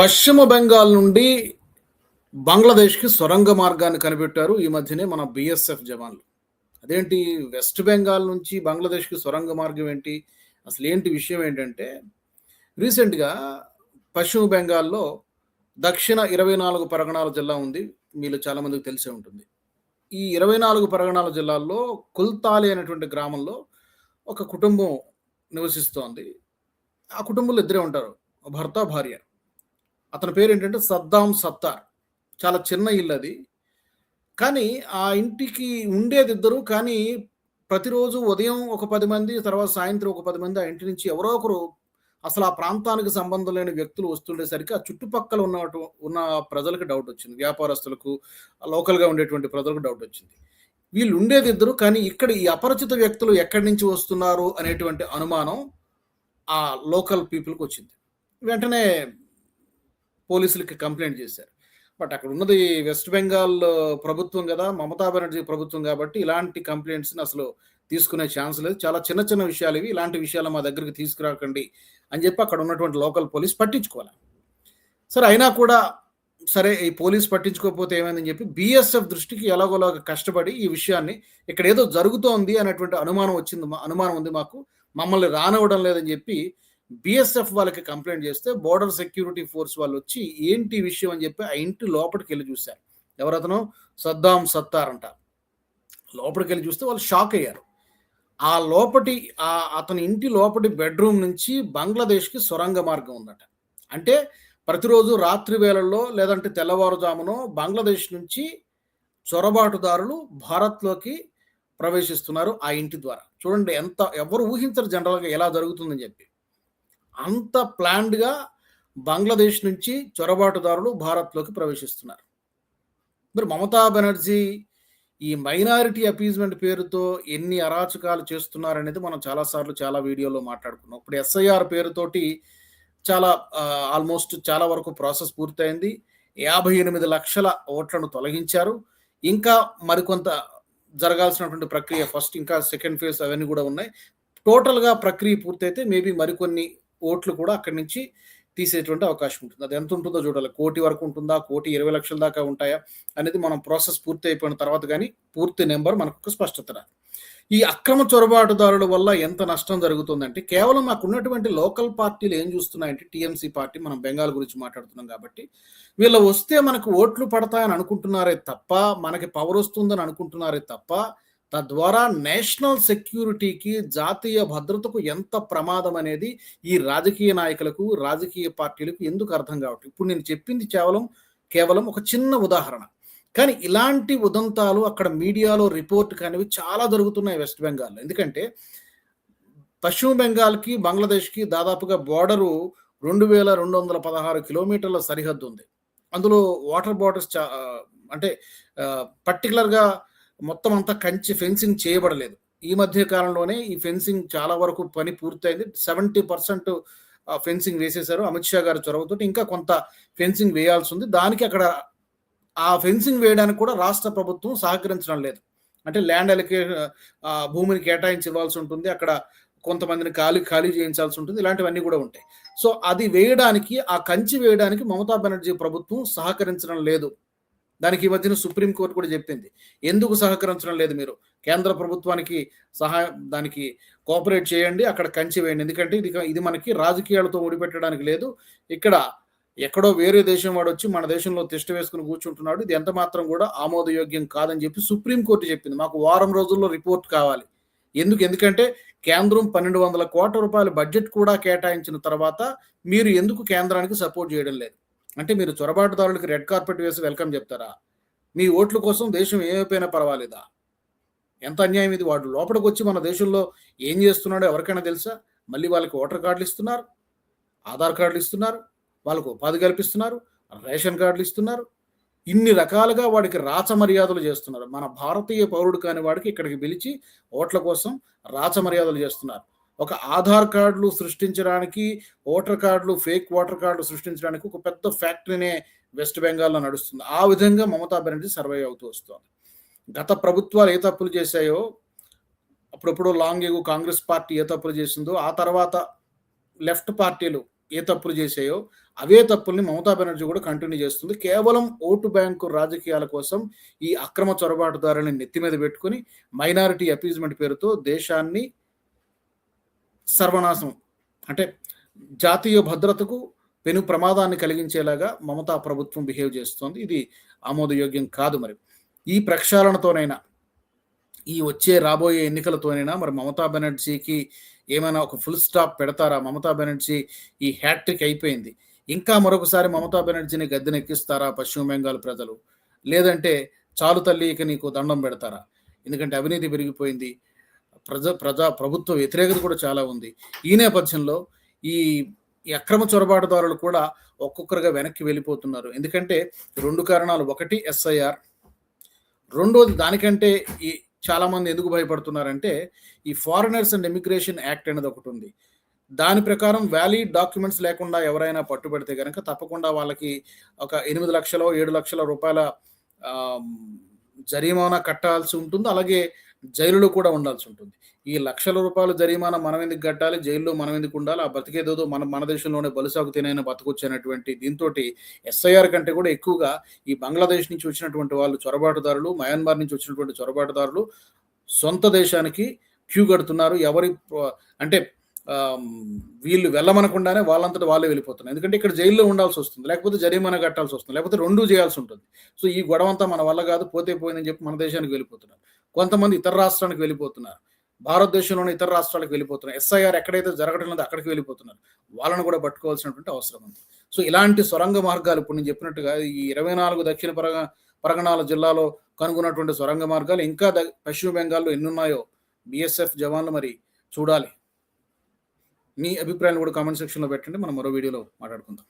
పశ్చిమ బెంగాల్ నుండి బంగ్లాదేశ్కి సొరంగ మార్గాన్ని కనిపెట్టారు. ఈ మధ్యనే మన బిఎస్ఎఫ్ జవాన్లు. అదేంటి? వెస్ట్ బెంగాల్ నుంచి బంగ్లాదేశ్కి సొరంగ మార్గం ఏంటి? అసలు ఏంటి విషయం ఏంటంటే రీసెంట్గా పశ్చిమ బెంగాల్లో దక్షిణ ఇరవై నాలుగు పరగణాల జిల్లా ఉంది. మీలో చాలామందికి తెలిసే ఉంటుంది. ఈ ఇరవై నాలుగు పరగణాల జిల్లాల్లో కుల్తాలి అనేటువంటి గ్రామంలో ఒక కుటుంబం నివసిస్తోంది. ఆ కుటుంబంలో ఇద్దరే ఉంటారు. భర్త భార్య. అతని పేరు ఏంటంటే సద్దాం సత్తార్. చాలా చిన్న ఇల్లు అది. కానీ ఆ ఇంటికి ఉండేది ఇద్దరు కానీ ప్రతిరోజు ఉదయం ఒక పది మంది తర్వాత సాయంత్రం ఒక పది మంది ఆ ఇంటి నుంచి ఎవరో ఒకరు అసలు ఆ ప్రాంతానికి సంబంధం లేని వ్యక్తులు వస్తుండేసరికి ఆ చుట్టుపక్కల ఉన్న ఉన్న ప్రజలకు డౌట్ వచ్చింది. వ్యాపారస్తులకు లోకల్గా ఉండేటువంటి ప్రజలకు డౌట్ వచ్చింది. వీళ్ళు ఉండేది ఇద్దరు కానీ ఇక్కడ ఈ అపరిచిత వ్యక్తులు ఎక్కడి నుంచి వస్తున్నారు అనేటువంటి అనుమానం ఆ లోకల్ పీపుల్కి వచ్చింది. వెంటనే పోలీసులకి కంప్లైంట్ చేశారు. బట్ అక్కడ ఉన్నది వెస్ట్ బెంగాల్ ప్రభుత్వం కదా మమతా బెనర్జీ ప్రభుత్వం కాబట్టి ఇలాంటి కంప్లైంట్స్ని అసలు తీసుకునే ఛాన్స్ లేదు. చాలా చిన్న చిన్న విషయాలు ఇవి. ఇలాంటి విషయాలు మా దగ్గరికి తీసుకురాకండి అని చెప్పి అక్కడ ఉన్నటువంటి లోకల్ పోలీస్ పట్టించుకోవాలి. సరే అయినా కూడా సరే ఈ పోలీస్ పట్టించుకోకపోతే ఏమైందని చెప్పి బిఎస్ఎఫ్ దృష్టికి ఎలాగోలాగా కష్టపడి ఈ విషయాన్ని ఇక్కడ ఏదో జరుగుతోంది అనేటువంటి అనుమానం వచ్చింది అనుమానం ఉంది మాకు. మమ్మల్ని రానివ్వడం లేదని చెప్పి బిఎస్ఎఫ్ వాళ్ళకి కంప్లైంట్ చేస్తే బోర్డర్ సెక్యూరిటీ ఫోర్స్ వాళ్ళు వచ్చి ఏంటి విషయం అని చెప్పి ఆ ఇంటి లోపలికి వెళ్ళి చూశారు. ఎవరతను? సద్దాం సత్తార్ అంట. లోపలికి వెళ్ళి చూస్తే వాళ్ళు షాక్ అయ్యారు. ఆ లోపటి ఆ అతని ఇంటి లోపటి బెడ్రూమ్ నుంచి బంగ్లాదేశ్కి సొరంగ మార్గం ఉందట. అంటే ప్రతిరోజు రాత్రి వేళల్లో లేదంటే తెల్లవారుజామునో బంగ్లాదేశ్ నుంచి చొరబాటుదారులు భారత్లోకి ప్రవేశిస్తున్నారు ఆ ఇంటి ద్వారా. చూడండి ఎంత ఎవరు ఊహించరు జనరల్గా ఎలా జరుగుతుందని చెప్పి. అంత ప్లాన్డ్గా బంగ్లాదేశ్ నుంచి చొరబాటుదారులు భారత్లోకి ప్రవేశిస్తున్నారు. మరి మమతా బెనర్జీ ఈ మైనారిటీ అపీజ్మెంట్ పేరుతో ఎన్ని అరాచకాలు చేస్తున్నారనేది మనం చాలాసార్లు చాలా వీడియోలో మాట్లాడుకున్నాం. ఇప్పుడు ఎస్ఐఆర్ పేరుతోటి చాలా ఆల్మోస్ట్ చాలా వరకు ప్రాసెస్ పూర్తయింది. యాభై ఎనిమిది లక్షల ఓట్లను తొలగించారు. ఇంకా మరికొంత జరగాల్సినటువంటి ప్రక్రియ ఫస్ట్ ఇంకా సెకండ్ ఫేజ్ అవన్నీ కూడా ఉన్నాయి. టోటల్గా ప్రక్రియ పూర్తయితే మేబీ మరికొన్ని ఓట్లు కూడా అక్కడి నుంచి తీసేటువంటి అవకాశం ఉంటుంది. అది ఎంత ఉంటుందో చూడాలి. కోటి వరకు ఉంటుందా? కోటి ఇరవై లక్షల దాకా ఉంటాయా? అనేది మనం ప్రాసెస్ పూర్తి అయిపోయిన తర్వాత కానీ పూర్తి నెంబర్ మనకు స్పష్టత రాదు. ఈ అక్రమ చొరబాటుదారుల వల్ల ఎంత నష్టం జరుగుతుందంటే కేవలం మాకు ఉన్నటువంటి లోకల్ పార్టీలు ఏం చూస్తున్నాయంటే టీఎంసీ పార్టీ మనం బెంగాల్ గురించి మాట్లాడుతున్నాం కాబట్టి వీళ్ళు వస్తే మనకు ఓట్లు పడతాయని అనుకుంటున్నారే తప్ప మనకి పవర్ వస్తుందని అనుకుంటున్నారే తప్ప తద్వారా నేషనల్ సెక్యూరిటీకి జాతీయ భద్రతకు ఎంత ప్రమాదం అనేది ఈ రాజకీయ నాయకులకు రాజకీయ పార్టీలకు ఎందుకు అర్థం కావట్లేదు? ఇప్పుడు నేను చెప్పింది కేవలం కేవలం ఒక చిన్న ఉదాహరణ. కానీ ఇలాంటి ఉదంతాలు అక్కడ మీడియాలో రిపోర్ట్ కానివి చాలా జరుగుతున్నాయి వెస్ట్ బెంగాల్లో. ఎందుకంటే పశ్చిమ బెంగాల్కి బంగ్లాదేశ్కి దాదాపుగా బోర్డరు రెండు వేల రెండు వందల పదహారు కిలోమీటర్ల సరిహద్దు ఉంది. అందులో వాటర్ బాటిల్స్ చా అంటే పర్టికులర్గా మొత్తం అంతా కంచి ఫెన్సింగ్ చేయబడలేదు. ఈ మధ్య కాలంలోనే ఈ ఫెన్సింగ్ చాలా వరకు పని పూర్తయింది. సెవెంటీ పర్సెంట్ ఫెన్సింగ్ వేసేశారు. అమిత్ షా గారి చొరవతో ఇంకా కొంత ఫెన్సింగ్ వేయాల్సి ఉంది. దానికి అక్కడ ఆ ఫెన్సింగ్ వేయడానికి కూడా రాష్ట్ర ప్రభుత్వం సహకరించడం లేదు. అంటే ల్యాండ్ అలకే భూమిని కేటాయించి ఇవ్వాల్సి ఉంటుంది. అక్కడ కొంతమందిని ఖాళీ ఖాళీ చేయించాల్సి ఉంటుంది. ఇలాంటివన్నీ కూడా ఉంటాయి. సో అది వేయడానికి ఆ కంచి వేయడానికి మమతా బెనర్జీ ప్రభుత్వం సహకరించడం లేదు. దానికి ఈ మధ్యన సుప్రీంకోర్టు కూడా చెప్పింది. ఎందుకు సహకరించడం లేదు మీరు? కేంద్ర ప్రభుత్వానికి సహాయం దానికి కోఆపరేట్ చేయండి అక్కడ కంచి వేయండి. ఎందుకంటే ఇది ఇది మనకి రాజకీయాలతో ముడిపెట్టడానికి లేదు. ఇక్కడ ఎక్కడో వేరే దేశం వాడు వచ్చి మన దేశంలో తిష్ట వేసుకుని కూర్చుంటున్నాడు. ఇది ఎంత మాత్రం కూడా ఆమోదయోగ్యం కాదని చెప్పి సుప్రీంకోర్టు చెప్పింది. మాకు వారం రోజుల్లో రిపోర్ట్ కావాలి. ఎందుకు? ఎందుకంటే కేంద్రం పన్నెండు వందల కోట్ల రూపాయల బడ్జెట్ కూడా కేటాయించిన తర్వాత మీరు ఎందుకు కేంద్రానికి సపోర్ట్ చేయడం లేదు? అంటే మీరు చొరబాటుదారులకి రెడ్ కార్పెట్ వేసి వెల్కమ్ చెప్తారా? మీ ఓట్ల కోసం దేశం ఏమైపోయినా పర్వాలేదా? ఎంత అన్యాయం ఇది? వాడు లోపలికి వచ్చి మన దేశంలో ఏం చేస్తున్నాడో ఎవరికైనా తెలుసా? మళ్ళీ వాళ్ళకి ఓటర్ కార్డులు ఇస్తున్నారు ఆధార్ కార్డులు ఇస్తున్నారు వాళ్ళకు ఉపాధి కల్పిస్తున్నారు రేషన్ కార్డులు ఇస్తున్నారు. ఇన్ని రకాలుగా వాడికి రాచ మర్యాదలు చేస్తున్నారు. మన భారతీయ పౌరుడు కాని వాడికి ఇక్కడికి పిలిచి ఓట్ల కోసం రాచ మర్యాదలు చేస్తున్నారు. ఒక ఆధార్ కార్డులు సృష్టించడానికి ఓటర్ కార్డులు ఫేక్ ఓటర్ కార్డులు సృష్టించడానికి ఒక పెద్ద ఫ్యాక్టరీనే వెస్ట్ బెంగాల్లో నడుస్తుంది. ఆ విధంగా మమతా బెనర్జీ సర్వే అవుతూ వస్తుంది. గత ప్రభుత్వాలు ఏ తప్పులు చేశాయో అప్పుడప్పుడు లాంగ్ ఎగు కాంగ్రెస్ పార్టీ ఏ తప్పులు చేసిందో ఆ తర్వాత లెఫ్ట్ పార్టీలు ఏ తప్పులు చేసాయో అవే తప్పుల్ని మమతా బెనర్జీ కూడా కంటిన్యూ చేస్తుంది. కేవలం ఓటు బ్యాంకు రాజకీయాల కోసం ఈ అక్రమ చొరబాటుదారుని నెత్తి మీద పెట్టుకుని మైనారిటీ అపీజ్మెంట్ పేరుతో దేశాన్ని సర్వనాశం. అంటే జాతీయ భద్రతకు పెను ప్రమాదాన్ని కలిగించేలాగా మమతా ప్రభుత్వం బిహేవ్ చేస్తోంది. ఇది ఆమోదయోగ్యం కాదు మరి. ఈ ప్రక్షాళనతోనైనా ఈ వచ్చే రాబోయే ఎన్నికలతోనైనా మరి మమతా బెనర్జీకి ఏమైనా ఒక ఫుల్ స్టాప్ పెడతారా? మమతా బెనర్జీ ఈ హ్యాట్రిక్ అయిపోయింది. ఇంకా మరొకసారి మమతా బెనర్జీని గద్దెనెక్కిస్తారా పశ్చిమ బెంగాల్ ప్రజలు? లేదంటే చాలు తల్లి ఇక నీకు దండం పెడతారా? ఎందుకంటే అవినీతి పెరిగిపోయింది. ప్రజ ప్రజా ప్రభుత్వ వ్యతిరేకత కూడా చాలా ఉంది. ఈ నేపథ్యంలో ఈ ఈ అక్రమ చొరబాటుదారులు కూడా ఒక్కొక్కరుగా వెనక్కి వెళ్ళిపోతున్నారు. ఎందుకంటే రెండు కారణాలు. ఒకటి ఎస్ఐఆర్. రెండోది దానికంటే ఈ చాలామంది ఎందుకు భయపడుతున్నారంటే ఈ ఫారినర్స్ అండ్ ఇమిగ్రేషన్ యాక్ట్ అనేది ఒకటి ఉంది. దాని ప్రకారం వ్యాలిడ్ డాక్యుమెంట్స్ లేకుండా ఎవరైనా పట్టుబడితే కనుక తప్పకుండా వాళ్ళకి ఒక ఎనిమిది లక్షల ఏడు లక్షల రూపాయల జరిమానా కట్టాల్సి ఉంటుంది. అలాగే జైలులో కూడా ఉండాల్సి ఉంటుంది. ఈ లక్షల రూపాయలు జరిమానా మనం ఎందుకు కట్టాలి? జైల్లో మనం ఎందుకు ఉండాలి? ఆ బతికేదో మన మన దేశంలోనే బలుసాగు తినైన బతకొచ్చినటువంటి దీంతో ఎస్ఐఆర్ కంటే కూడా ఎక్కువగా ఈ బంగ్లాదేశ్ నుంచి వచ్చినటువంటి వాళ్ళు చొరబాటుదారులు మయన్మార్ నుంచి వచ్చినటువంటి చొరబాటుదారులు సొంత దేశానికి క్యూ కడుతున్నారు. ఎవరి అంటే వీళ్ళు వెళ్ళమనకుండానే వాళ్ళంతటా వాళ్ళే వెళ్ళిపోతున్నారు. ఎందుకంటే ఇక్కడ జైల్లో ఉండాల్సి వస్తుంది. లేకపోతే జరిమానా కట్టాల్సి వస్తుంది. లేకపోతే రెండు చేయాల్సి ఉంటుంది. సో ఈ గొడవంతా మన వల్ల కాదు. పోతే పోయిందని చెప్పి మన దేశానికి వెళ్ళిపోతున్నారు. కొంతమంది ఇతర రాష్ట్రానికి వెళ్ళిపోతున్నారు. భారతదేశంలోని ఇతర రాష్ట్రాలకు వెళ్ళిపోతున్నారు. ఎస్ఐఆర్ ఎక్కడైతే జరగడం లేదో అక్కడికి వెళ్ళిపోతున్నారు. వాళ్ళను కూడా పట్టుకోవాల్సినటువంటి అవసరం ఉంది. సో ఇలాంటి సొరంగ మార్గాలు ఇప్పుడు నేను చెప్పినట్టుగా ఈ ఇరవై నాలుగు దక్షిణ పరగ పరగణాల జిల్లాలో కనుగొన్నటువంటి సొరంగ మార్గాలు ఇంకా పశ్చిమ బెంగాల్లో ఎన్నున్నాయో బిఎస్ఎఫ్ జవాన్లు మరి చూడాలి. మీ అభిప్రాయాలు కూడా కామెంట్ సెక్షన్లో పెట్టండి. మనం మరో వీడియోలో మాట్లాడుకుందాం.